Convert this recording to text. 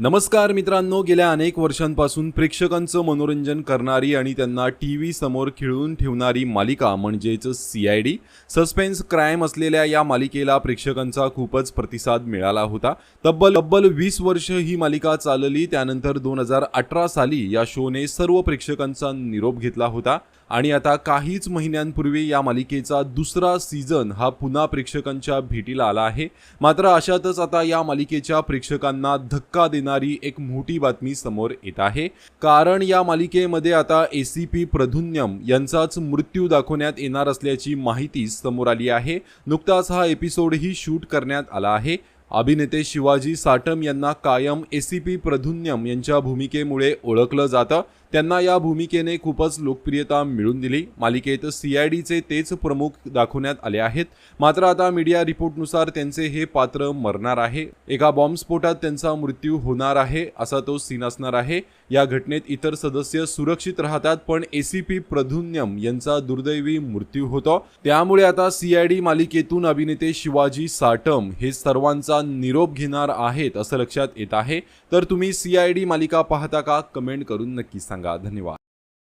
नमस्कार मित्रांनो गेल्या अनेक वर्षांपासून प्रेक्षकांचं मनोरंजन करणारी आणि त्यांना टी व्ही समोर खिळून ठेवणारी मालिका म्हणजेच C I D suspense crime असलेल्या या मालिकेला प्रेक्षकांचा खूपच प्रतिसाद मिळाला होता. तब्बल तब्बल वीस वर्ष ही मालिका चालली त्यानंतर दोन हजार अठरा साली या शोने सर्व प्रेक्षकांचा निरोप घेतला होता. आणि आता काहीच महिन्यांपूर्वी या मालिकेचा दुसरा सीझन हा पुन्हा प्रेक्षकांच्या भेटीला आला आहे. मात्र अशातच आता या मालिकेच्या प्रेक्षकांना धक्का देणारी एक मोठी बातमी समोर येत आहे. कारण या मालिकेमध्ये आता ए सी पी प्रधुन्यम यांचाच मृत्यू दाखवण्यात येणार असल्याची माहिती समोर आली आहे. नुकताच हा एपिसोडही शूट करण्यात आला आहे. अभिनेते शिवाजी साटम यांना कायम ए सी पी प्रधुन्यम यांच्या भूमिकेमुळे ओळखलं जातं. त्यांना या भूमिकेने खूपच लोकप्रियता मिळून दिली. मालिकेत सी आय डीचे तेच प्रमुख दाखवण्यात आले आहेत. मात्र आता मीडिया रिपोर्टनुसार त्यांचे हे पात्र मरणार आहे. एका बॉम्बस्फोटात त्यांचा मृत्यू होणार आहे असा तो सीन असणार आहे. या घटनेत इतर सदस्य सुरक्षित राहतात पण ए सी पी प्रधुन्यम यांचा दुर्दैवी मृत्यू होतो. त्यामुळे आता सी आय डी मालिकेतून अभिनेते शिवाजी साटम हे सर्वांचा निरोप घेणार आहेत असं लक्षात येत आहे. तर तुम्ही सी आय डी मालिका पाहता का? कमेंट करून नक्की सांगा. धन्यवाद.